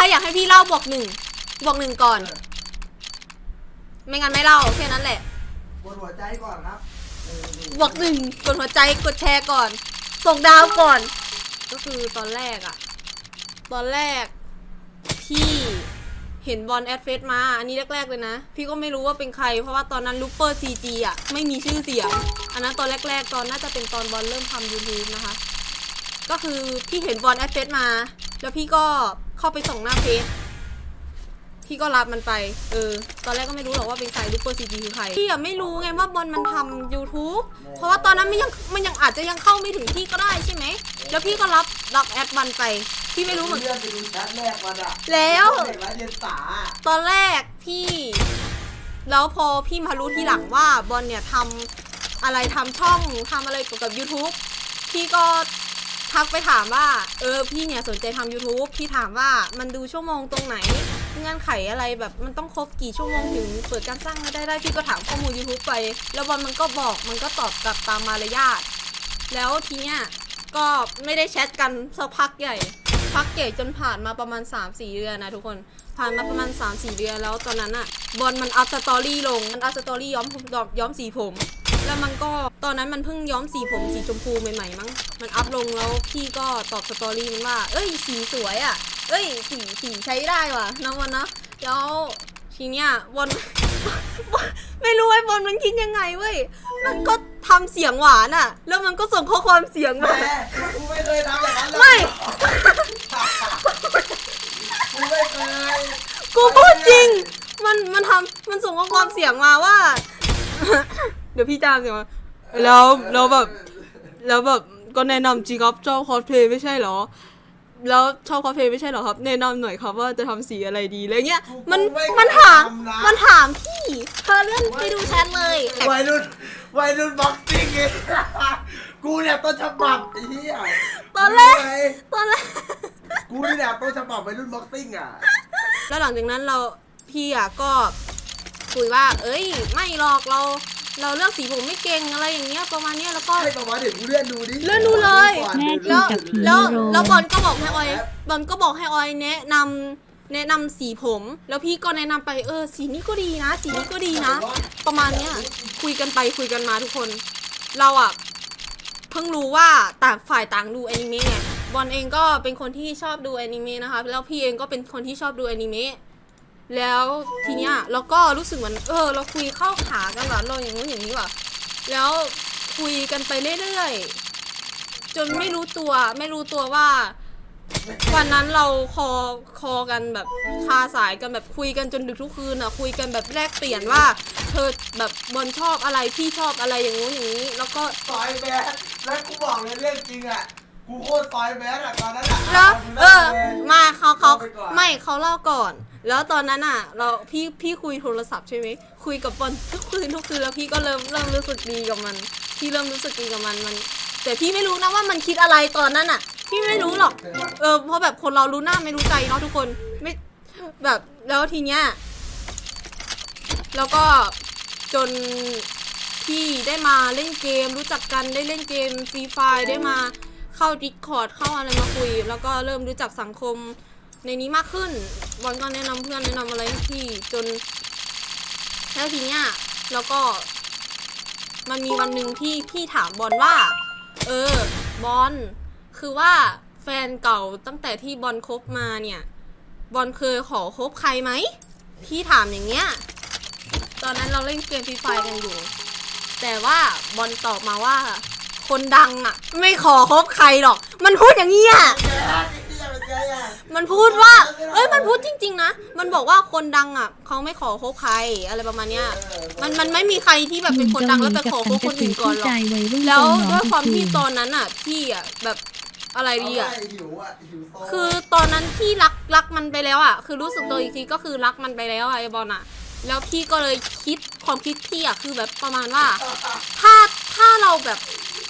รอยากให้พี่เล่าบอกหนึ่งบอกหนึ่งก่อน ไม่งั้นไม่เล่าแค่นั้นแหละบนหัวใจก่อนครับเออนี่บอกหนึ่งกดหัวใจกดแชร์ก่อน ส่งดาวก่อน ก็คือตอนแรกอะตอนแรก พี่เห็นบอลแอดเฟซมา อันนี้แรก ๆ เลยนะ พี่ก็ไม่รู้ว่าเป็นใคร เพราะว่าตอนนั้นลูเปอร์ซีจีอะไม่มีชื่อเสียง อันนั้นตอนแรก ๆ ตอนน่าจะเป็นตอนบอลเริ่มทำ YouTube นะคะ ก็คือพี่เห็นบอลแอดเฟซมา แล้วพี่ก็ เข้าไปส่องหน้าเฟซพี่ก็รับมันไป เออ ตอนแรกก็ไม่รู้หรอกว่าเป็นใครลูเปอร์ซีจีคือใคร พี่อะไม่รู้ไงว่าบอลมันทำ YouTube เพราะว่าตอนนั้นมันยังมันยังอาจจะยังเข้าไม่ถึงพี่ก็ได้ใช่ไหม แล้วพี่ก็รับรับแอดมันไป พี่ไม่รู้เหมือนกันเลื่อนไปดูแชทแรกมันอะแล้ว เด็กร้เดียงสาตอนแรกพี่ แล้วพอพี่มารู้ทีหลังว่าบอลเนี่ยทำอะไรทำช่องทำอะไรเกี่ยวกับ YouTube พี่ก็ ทักไปถามว่า เออพี่เนี่ยสนใจทำ YouTube พี่ถามว่ามันดูชั่วโมงตรงไหนเงื่อนไขอะไรแบบมันต้องครบกี่ชั่วโมงถึงเปิดการสร้างรายได้ได้พี่ก็ถามข้อมูล YouTube ไป แล้วบอลมันก็บอกมันก็ตอบกลับตามมารยาทแล้วทีเนี้ยก็ไม่ได้แชทกันสักพักใหญ่ พักใหญ่จนผ่านมาประมาณ 3-4 เดือนนะทุกคนผ่านมาประมาณ 3-4 เดือนแล้วตอนนั้นอะบอลมันอัพสตอรี่ลงมันอัพสตอรี่ย้อมย้อมย้อมสีผม แล้วมันก็ตอนนั้นมันเพิ่งย้อมสีผมสีชมพูใหม่ๆมั้ง มันอัพลงแล้วพี่ก็ตอบสตอรี่มันว่า เอ้ยสีสวยอะเอ้ยสีสีใช้ได้ว่ะน้องวันนะแล้วทีเนี้ยบอลไม่รู้ไอ้บอลมันคิดยังไงเว้ย มันก็ทำเสียงหวานอะแล้วมันก็ส่งข้อความเสียงแหมมากูไม่เคยทำอย่างนั้นเลยไม่กูไม่เคยกูพูดจริง มันมันทำมันส่งข้อความเสียงมาว่า เดี๋ยวพี่จามเสียงมาแล้วแล้วแบบแล้วแบบก็แนะนำจริงครับชอบคอสเพลย์ไม่ใช่เหรอ แล้วชอบคอสเพลย์ไม่ใช่เหรอครับ แนะนำหน่อยครับว่าจะทำสีอะไรดีอะไรเงี้ย มันมันถามมันถามพี่เธอเลื่อนไปดูแชทเลย วัยรุ่นวัยรุ่นบ็อกซิ่งไงกูเนี่ยต้นฉบับไอ้เหี้ยตอนแรกไงตอนแรก กูนี่แหละต้นฉบับวัยรุ่นบ็อกซิ่งอะ แล้วหลังจากนั้นเราพี่อะก็คุยว่า เอ้ย ไม่หรอกเรา เราเลือกสีผมไม่เก่งอะไรอย่างเงี้ยประมาณเนี้ยแล้วก็ ให้ประมาณเดี๋ยวกูเลื่อนดูดิเลื่อนดูเลย ก่อนแม่เดี๋ยกิแล้วนกับผีแล้วแล้วบอลก็บอกให้ออยบอลก็บอกให้ออยแนะนำแนะนำสีผม แล้วพี่ก็แนะนำไปเออ สีนี้ก็ดีนะ สีนี้ก็ดีนะ ประมาณเนี้ยคุยกันไปคุยกันมาทุกคน เราอะเพิ่งรู้ว่าต่างฝ่ายต่างดูแอนิเมะไงบอลเองก็เป็นคนที่ชอบดูแอนิเมะนะคะแล้วพี่เองก็เป็นคนที่ชอบดูแอนิเมะ แล้วทีเนี้ยเราก็รู้สึกเหมือนเออ เราคุยเข้าขากันว่ะเราอย่างนู้นอย่างนี้ว่ะแล้วคุยกันไปเรื่อยๆจนไม่รู้ตัวไม่รู้ตัวว่า วันนั้นเราคอคอกันแบบคาสายกันแบบคุยกันจนดึกทุกคืนอะคุยกันแบบแลกเปลี่ยนว่า เธอแบบบอลชอบอะไรพี่ชอบอะไรอย่างงู้นอย่างนี้ แล้วก็ซอยแมสแล้วกูบอกเลยเรื่องจริงอะกูโคตรซอยแมสอะตอนนั้นอะแล้วเออมาเขาเขาไปก่อนไม่เขาเล่าก่อน แล้วตอนนั้นอะ เราพี่พี่คุยโทรศัพท์ใช่ไหมคุยกับบอลทุกคืนทุกคืนแล้วพี่ก็เริ่มเริ่มรู้สึกดีกับมัน พี่เริ่มรู้สึกดีกับมันมัน แต่พี่ไม่รู้นะว่ามันคิดอะไรตอนนั้นอะ พี่ไม่รู้หรอก เออเพราะแบบคนเรารู้หน้าไม่รู้ใจเนาะทุกคนไม่แบบแล้วทีเนี้ยแล้วก็จนพี่ได้มาเล่นเกม รู้จักกันได้เล่นเกมฟรีไฟได้มาเข้าดิสคอร์ดเข้าอะไรมาคุย แล้วก็เริ่มรู้จักสังคมในนี้มากขึ้น บอลก็แนะนำเพื่อนแนะนำอะไรให้พี่จนแล้วทีเนี้ยแล้วก็ มันมีวันหนึ่งที่พี่ถามบอลว่า เออบอลคือว่าแฟนเก่าตั้งแต่ที่บอลคบมาเนี่ย บอลเคยขอคบใครไหมพี่ถามอย่างเงี้ย ตอนนั้นเราเล่นเกมฟรีไฟกันอยู่ แต่ว่าบอลตอบมาว่า คนดังอะไม่ขอคบใครหรอก มันพูดอย่างเงี้ย มันพูดว่า เอ้ย มันพูดจริง ๆ นะ มันบอกว่าคนดังอะเขาไม่ขอคบใครอะไรประมาณเนี้ย มันมันไม่มีใครที่แบบเป็นคนดังแล้วไปขอคบคนอื่นก่อนหรอกใจวัยรุ่นแล้วตัวน้ด้วยความทุกที่นตอนนั้นอะ พี่อะแบบอะไรดีอะเาไว้หิวอะหิวโซคือตอนนั้นพี่รักรักมันไปแล้วอะ คือรู้สึกตัวอีกทีก็คือรักมันไปแล้วอะไอบอลอะ แล้วพี่ก็เลยคิดความคิดพี่อะคือแบบประมาณว่า ถ้าถ้าเราแบบ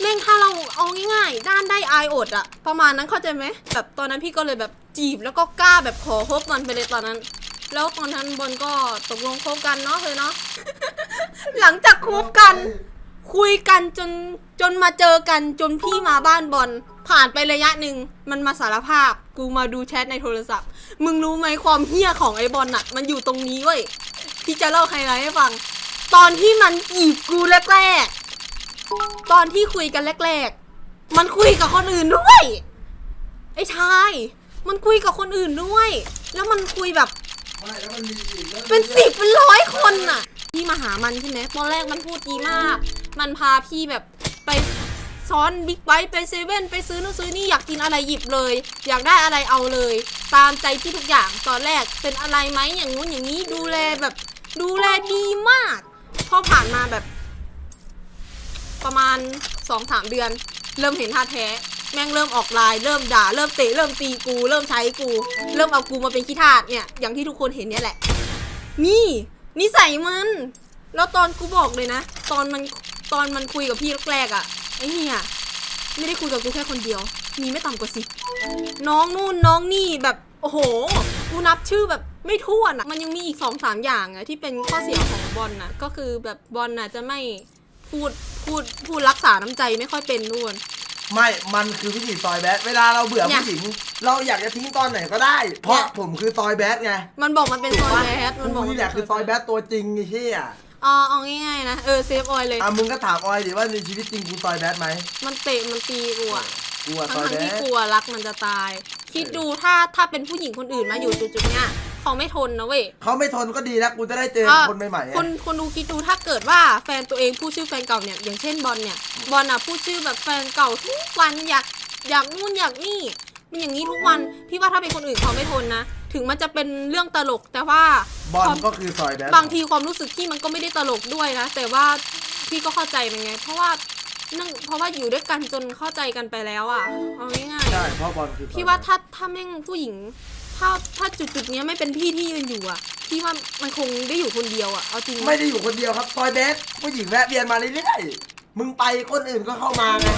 แม่งถ้าเราเอาง่ายๆ ด้านได้อายอดอะประมาณนั้นเข้าใจไหมแบบตอนนั้นพี่ก็เลยแบบจีบแล้วก็กล้าแบบขอคบมันไปเลยตอนนั้น แล้วตอนนั้นบอลก็ตกลงคบกันเนาะเธอเนาะ หลังจากคบกัน คุยกันจนจนมาเจอกันจนพี่มาบ้านบอลผ่านไประยะหนึ่งมันมาสารภาพกูกูมาดูแชทในโทรศัพท์ มึงรู้ไหมความเฮี้ยของไอ้บอลน่ะ มันอยู่ตรงนี้เว้ยพี่จะเล่าไฮไลท์ให้ฟัง ตอนที่มันจีบกูแรกๆ ตอนที่คุยกันแรกๆ มันคุยกับคนอื่นด้วย ไอ้ชาย มันคุยกับคนอื่นด้วย แล้วมันคุยแบบ ไม่แล้วมันมีอีกรื่องเป็นสิบเป็นร้อยคนน่ะ พี่มาหามันใช่ไหมตอนแรกมันพูดดีมาก มันพาพี่แบบไปซ้อนบิ๊กไบค์ไปเซเว่นไปซื้อนู่นซื้อนี่อยากกินอะไรหยิบเลย อยากได้อะไรเอาเลย ตามใจพี่ทุกอย่างตอนแรกเป็นอะไรไหมอย่างงู้นอย่างนี้ดูแลแบบ ดูแลดีมาก พอผ่านมาแบบ ประมาณสองสามเดือน เริ่มเห็นท่าแท้ แม่งเริ่มออกลายเริ่มด่า เริ่มเตะ เริ่มตีกู เริ่มใช้กู เริ่มเอากูมาเป็นขี้ทาสเนี่ย อย่างที่ทุกคนเห็นเนี่ยแหละ นี่นิสัยมัน แล้วตอนกูบอกเลยนะ ตอนมันตอนมันคุยกับพี่แรกๆอะ่ะไอ้เนี่ยไม่ได้คุยกับกูแค่คนเดียว มีไม่ต่ำกว่าสิบน้องนู่นน้องนี่แบบโอ้โห กูนับชื่อแบบไม่ถ้วนะมันยังมีอีกสองสามอย่างอะที่เป็นข้อเสียของบอลนะก็คือแบบบอลน่ะจะไม่ พูดพูดพูดรักษาน้ำใจไม่ค่อยเป็นนู่นไม่ มันคือวิถีซอยแบด เวลาเราเบื่อเนี่ย ผู้หญิง เราอยากจะทิ้งตอนไหนก็ได้ เพราะเนี่ยผมคือซอยแบดไงมันบอกมันเป็นซอยแบดมันบอกกูมันี่แหละคือซอยแบดตัวจริงไอ้เชี่ยอ๋อเอาง่ายๆนะเออเซฟออยเลย อะมึงก็ถามออยดิว่าในชีวิตจริงกูซอยแบดไหมมันเตะมันตีกูอะกูอะซทั้องยทั้งแบที่ด กลัวรักมันจะตาย คิดดูถ้าถ้าเป็นผู้หญิงคนอื่นมาอยู่จุดๆเนี้ย เขาไม่ทนนะเว้ยเขาไม่ทนก็ดีแล้วกูจะได้เจออะคนใหม่ๆไงคนคนดูคิดดูถ้าเกิดว่าแฟนตัวเองพูดชื่อแฟนเก่าเนี่ยอย่างเช่นบอลเนี่ยบอลอะพูดชื่อแบบแฟนเก่าทุกวันอยากอยากนู่นอยากนี่มันอย่างนี้ทุกวันพี่ว่าถ้าเป็นคนอื่นเขาไม่ทนนะ ถึงมันจะเป็นเรื่องตลกแต่ว่าบอลความก็คือซอยแบดบางทีความรู้สึกที่มันก็ไม่ได้ตลกด้วยนะ แต่ว่าพี่ก็เข้าใจมันไง เพราะว่าเนื่องเพราะว่าอยู่ด้วยกันจนเข้าใจกันไปแล้วอะเอาง่ายๆใช่เพราะบอลคือซอยพี่ว่าถ้าถ้าแม่งผู้หญิง ถ้าถ้าจุดจุดๆเนี้ยไม่เป็นพี่ที่ยืนอยู่อะพี่ว่ามันคงได้อยู่คนเดียวอะเอาจริงไม่ได้อยู่คนเดียวครับ ซอยแบดผู้หญิงแวะเวียนมาเรื่อยๆมึงไปคนอื่นก็เข้ามาไง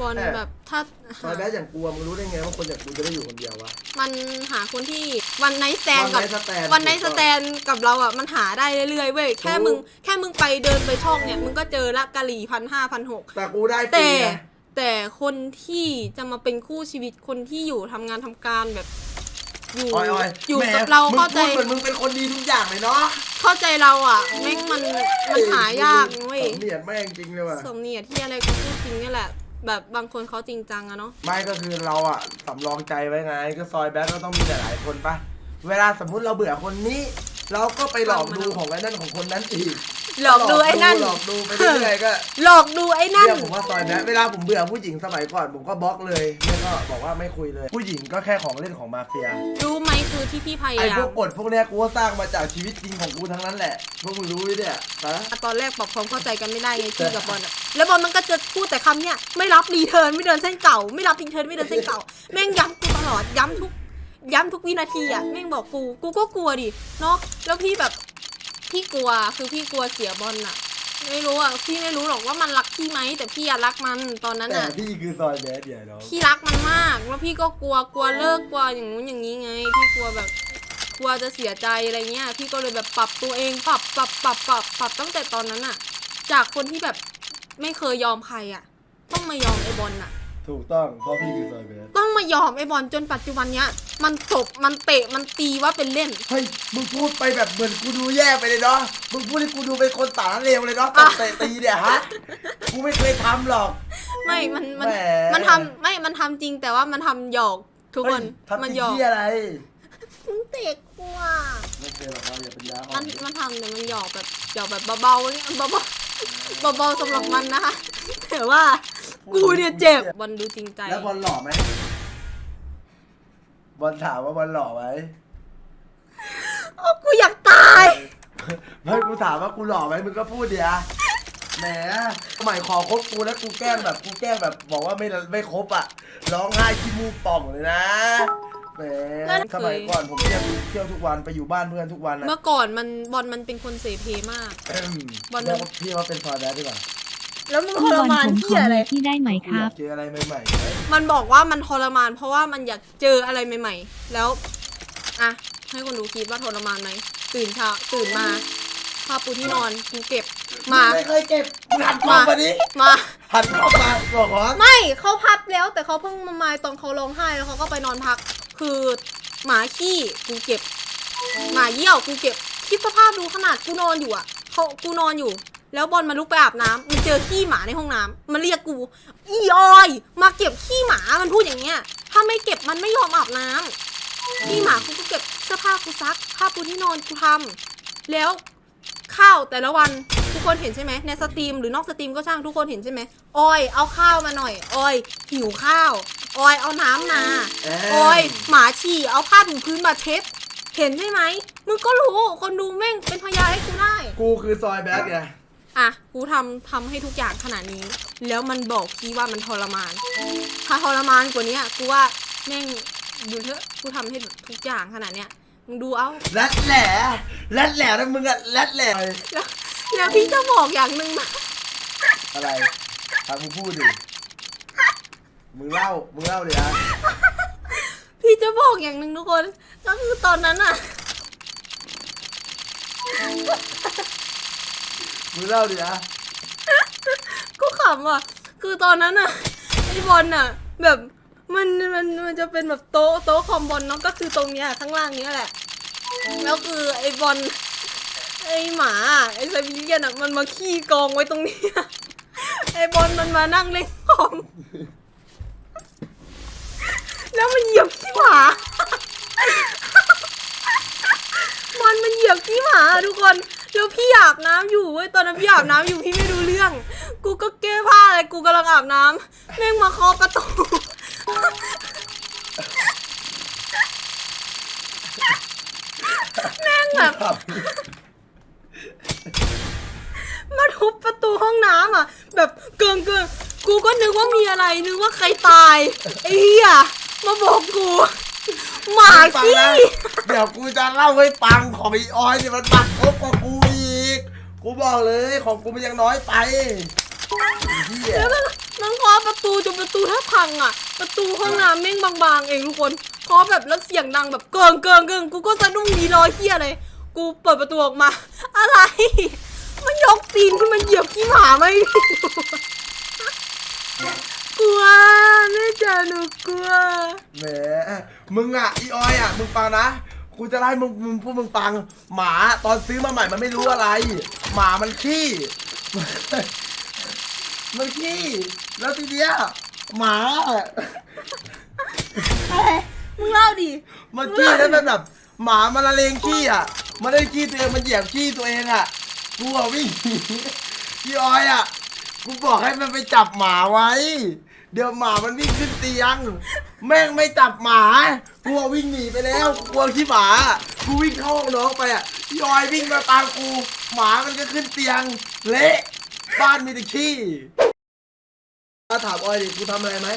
บอลเออ แบบถ้าซอยแบดอย่างกูอะมึงรู้ได้ไงว่าคนอย่างกูจะได้อยู่คนเดียววะ มันหาคนที่วันไนท์แตน One กับ night stand วันไนท์สแตนกับเราอะมันหาได้เรื่อยๆเว้ยแค่มึงแค่มึงไปเดินไปช่องเนี่ยมึงก็เจอละกะหรี่พันห้าพันหก แต่กูได้ฟรีแต่ไงแต่คนที่จะมาเป็นคู่ชีวิตคนที่อยู่ทำงานทำการแบบ อยู่ออยออยอยู่แหมกับเรามึงเข้าใจพูดเหมือนมึงเป็นคนดีทุกอย่างเลยเนาะเข้าใจเราอะแม่งมันมันหายากเว้ยสมเนียดแม่งจริงเลยว่ะ สมเนียดที่อะไรก็พูดจริงนี่แหละ แบบบางคนเขาจริงจังอะเนาะไม่ก็คือเราอะสำรองใจไว้ไง ก็ซอยแบดก็ต้องมีหลายๆคนปะเวลาสมมุติเราเบื่อคนนี้ เราก็ไปหลอกดูของไอ้นั่นของคนนั้นอีก หลอกดูไอ้นั่น หลอกดูไปเรื่อยๆก็หลอกดูไอ้นั่น เรียกผมว่าซอยแบดเวลาผมเบื่อผู้หญิงสมัยก่อนผมก็บล็อกเลยไม่ก็บอกว่าไม่คุยเลย ผู้หญิงก็แค่ของเล่นของมาเฟียรู้ไหมคือที่พี่พยาไอ้ยาพวมกกฎพวกเนี้ยกูก็สร้างมาจากชีวิตจริงของกูทั้งนั้นแหละพวกมึงรู้ไหมเนี่ยนะตอนแรกปรับความเข้าใจกันไม่ได้ไงพี่กับบอลอะแล้วบอลมันก็จะพูดแต่คำเนี้ยไม่รับรีเทิร์นไม่เดินเส้นเก่า ไม่รับรีเทิร์นไม่เดินเส้นเก่าแม่งย้ำกูตลอดย้ำทุกย้ำทุกวินาทีอะแม่งบอกกูกูก็กลัวดิเนาะแล้วพี่แบบ พี่กลัวคือพี่กลัวเสียบอลอะไม่รู้อะพี่ไม่รู้หรอกว่ามันรักพี่ไหมแต่พี่อะรักมันตอนนั้นแต่อะพี่คือซอยแบดเดี๋ยวน้องพี่รักมันมากแล้วพี่ก็กลัวกลัวเลิกกลัวอย่างงู้นอย่างนี้ไง พี่กลัวแบบ กลัวจะเสียใจอะไรเงี้ย พี่ก็เลยแบบปรับตัวเองปรับปรับปรับปรับปรับตั้งแต่ตอนนั้นอะจากคนที่แบบไม่เคยยอมใครอะต้องมายอมไอ้บอลอะ ถูกต้องเพราะพี่คือซอยแบดต้องมายอมไอ้บอลจนปัจจุบันเนี้ย มันตบมันเตะมันตีว่าเป็นเล่น เฮ้ยมึงพูดไปแบบเหมือนกูดูแย่ไปเลยเนาะมึงพูดให้กูดูเป็นคนสารเลวเลยเนาะตอะบเตะตีเนี่ยฮะกูไม่เคยทำหรอก ไม่มันมันแหม มันทำไม่มันทำจริงแต่ว่ามันทำหยอกทุกคนเฮ้ยทำมันจริหยงอกที่อะไรมึงเตะกูอะไม่เคยหรอกครับอย่าเป็นยาอ่อมันนมันทำแต่มันหยอกแบบหยอกแบบเบาๆเนี่ยเบาๆเบาๆสำหรับมันนะคะแต่ว่า กูเนี่ยเจ็บบอลดูจริงใจ แล้วบอลหล่อไหมบอลถามว่าบอลหล่อไหมโอ้กูอยากตาย ไม่กูถามว่ากูหล่อไหมมึงก็พูดเดี๋ยวแหมสมัยขอคบกูแล้วกูแกล้งแบบกูแกล้งแบบบอกว่าไม่ไม่ครบอะ ร้องไห้ขี้มูกป่องเลยนะแหมนั่นเคยสมัยก่อนผมเที่ยวเที่ยวทุกวันไปอยู่บ้านเพื่อนทุกวันนะเมื่อก่อนมันบอลมันเป็นคนเสเพมาก บอล เรียกว่าพี่ว่าเป็นซอยแบดดีกว่า แล้วมึงทพี่รบอลมานผมขที่ออะไรมีที่ได้ไหมกูคอรัยาบกเจออะไรใหม่ๆมันบอกว่ามันทรมาน เพราะว่ามันอยากเจออะไรใหม่ ๆ แล้ว อะ ให้คนดูคิดว่าทรมานไหม ตื่นเช้าตื่นมาผ้าปูที่นอนกูเก็บมา ไม่เคยเก็บมึงหันกล้องมาดิมา หันกล้องมาบอกว่าไม่เขาพับแล้วแต่เขาเพิ่งมามาตอนเขาร้องไห้แล้วเขาก็ไปนอนพัก คือหมาขี้กูเก็บ หมาเยี่ยวกูเก็บคิดสภาพดูขนาดกูนอนอยู่อะเขากูนอนอยู่ แล้วบอลมาลุกไปอาบน้ำมันเจอขี้หมาในห้องน้ำมันเรียกกู อีออย มาเก็บขี้หมา มันพูดอย่างเงี้ย ถ้าไม่เก็บมันไม่ยอมอาบน้ำขี้หมากูก็เก็บเสื้อผ้ากูซัก ผ้าปูที่นอนกูทำแล้วข้าวแต่ละวันทุกคนเห็นใช่ไหมในสตรีมหรือนอกสตรีมก็ช่างทุกคนเห็นใช่ไหมออย เอาข้าวมาหน่อยออยหิวข้าวออยเอาน้ำมาเอ้ยโอ้ยหมาฉี่เอาผ้าถูพื้นมาเช็ดเห็นใช่ไหมมึงก็รู้คนดูแม่งเป็นพยานให้กูได้ กูคือซอยแบดไง อะกูทำทำให้ทุกอย่างขนาดนี้ แล้วมันบอกพี่ว่ามันทรมาน ถ้าทรมานกว่านี้กูว่าแม่งดูเถอะกูทำให้ทุกอย่างขนาดเนี้ยมึงดูเอารัดแหล่รัดแหล่นะมึงอะรัดแหล่แล้วแล้วพี่จะบอกอย่างหนึ่งมาอะไรทำมึงพูดดิมึงเล่ามึงเล่าดินะพี่จะบอกอย่างหนึ่งทุกคน ก็คือตอนนั้นอะ มึงเล่าดินะก็ขำอะ คือตอนนั้นอะไอ้บอลอะ แบบมันมันมันจะเป็นแบบโต๊ะโต๊ะคอมบอลเนาะก็คือตรงเนี้ยข้างล่างเนี้ยแหละ แล้วคือไอ้บอลไอ้หมาไอ้ไซบีเรียนอะมันมาขี้กองไว้ตรงนี้ไอ้บอลมันมานั่งเล่นคอมแล้วมันเหยียบขี้หมาบอลมันเหยียบขี้หมาทุกคน แล้วพี่อาบน้ำอยู่เว้ยตอนนั้นพี่อาบน้ำอยู่พี่ไม่รู้เรื่อง กูก็แก้ผ้าอะไรกูกำลังอาบน้ำแม่งมาเคาะประตู แม่งแบบ ครับมาทุบประตูห้องน้ำอะ แบบเกินเกินกูก็นึกว่ามีอะไรนึกว่าใครตายไอ้เหี้ยมาบอกกู หมาฟังขี้นะเดี๋ยวกูจะเล่าให้ฟังของไอีออยเนี่ยมันบักครบกว่ากูอีก กูบอกเลยของกูมันยังน้อยไปไอ้เหี้ยแล้วมันมันเคาะประตูจนประตูแทบพังอะ ประตูห้องน้ำแม่งบางๆเองทุกคนเคาะแบบแล้วเสียงดังแบบเกิงเกิงเกิงกูก็สะดุ้งดีรอยเหี้ยเลย กูเปิดประตูออกมา อะไร มันยกตีนขึ้นมาเหยียบขี้หมาไหม กลัวแม่จ๋าหนูกลัว แหม มึงอะอีออยอะ มึงฟังนะ กูจะไล่มึงมึงพวกมึงฟัง หมาตอนซื้อมาใหม่มันไม่รู้อะไร หมามันขี้ มันขี้ แล้วทีเนี้ยหมาอะไรมึงเล่าดิมันขี้แล้วมันแบบ หมามันละเลงขี้อะ มันได้ขี้ตัวเองมันเหยียบขี้ตัวเองอะ กูอะวิ่งหนีพี่ออยอะ กูบอกให้มันไปจับหมาไว้ เดี๋ยวหมามันวิ่งขึ้นเตียง แม่งไม่จับหมากูอะวิ่งหนีไปแล้วกูกลัวขี้หมากูวิ่งเข้าห้องน้องไปอะพี่ออยวิ่งมาตามกู หมามันก็ขึ้นเตียง เละบ้านมีแต่ขี้ถ้าถามออยดิกูทำอะไรไหม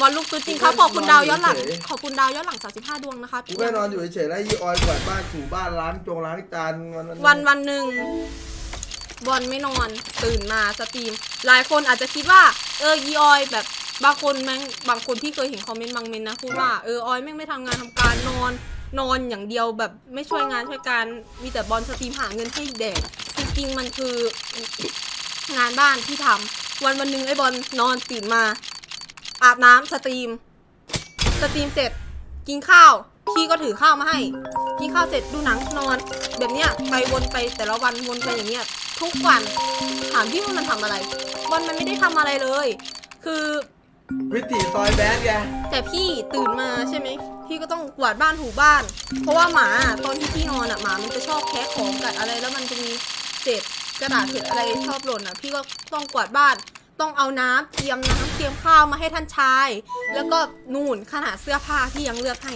บอลลูกตัวจริงครับขอบคุณดาวย้อนหลังเฉยขอบคุณดาวย้อนหลัง 35 ดวงนะคะกูแค่นอนอยู่เฉยๆแล้วยี่ออยกวาดบ้านถูบ้านล้างจงล้างจานวันวันวันหนึ่งบอลไม่นอนตื่นมาสตรีม หลายคนอาจจะคิดว่า เออยีออยแบบ บางคนแม่งบางคนที่เคยเห็นคอมเมนต์บางเมนต์นะพูดว่าเออออยแม่งไม่ทำงานทำการนอน นอนอย่างเดียวแบบไม่ช่วยงานช่วยการมีแต่บอลสตรีมหาเงินให้แดกจริงๆมันคืองานบ้านที่ทำวันวันหนึ่งไอ้บอลนอนตื่นมา อาบน้ำสตรีม สตรีมเสร็จกินข้าว พี่ก็ถือข้าวมาให้ กินข้าวเสร็จดูหนังนอน แบบเนี้ยไปวนไปแต่ละวันวนไปอย่างเงี้ยทุกวันถามพี่ว่ามันทำอะไรวันมันไม่ได้ทำอะไรเลย คือ วิถีซอยแบดไงแต่พี่ตื่นมาใช่ไหมพี่ก็ต้องกวาดบ้านถูบ้าน เพราะว่าหมาตอนที่พี่นอนอะหมามันจะชอบแคะของกัดอะไรแล้วมันจะมีเศษกระดาษเศษอะไรชอบหล่นอะ พี่ก็ต้องกวาดบ้าน ต้องเอาน้ำเตรียมน้ำเตรียมข้าวมาให้ท่านชาย แล้วก็นู่นขนาดเสื้อผ้าพี่ยังเลือกให้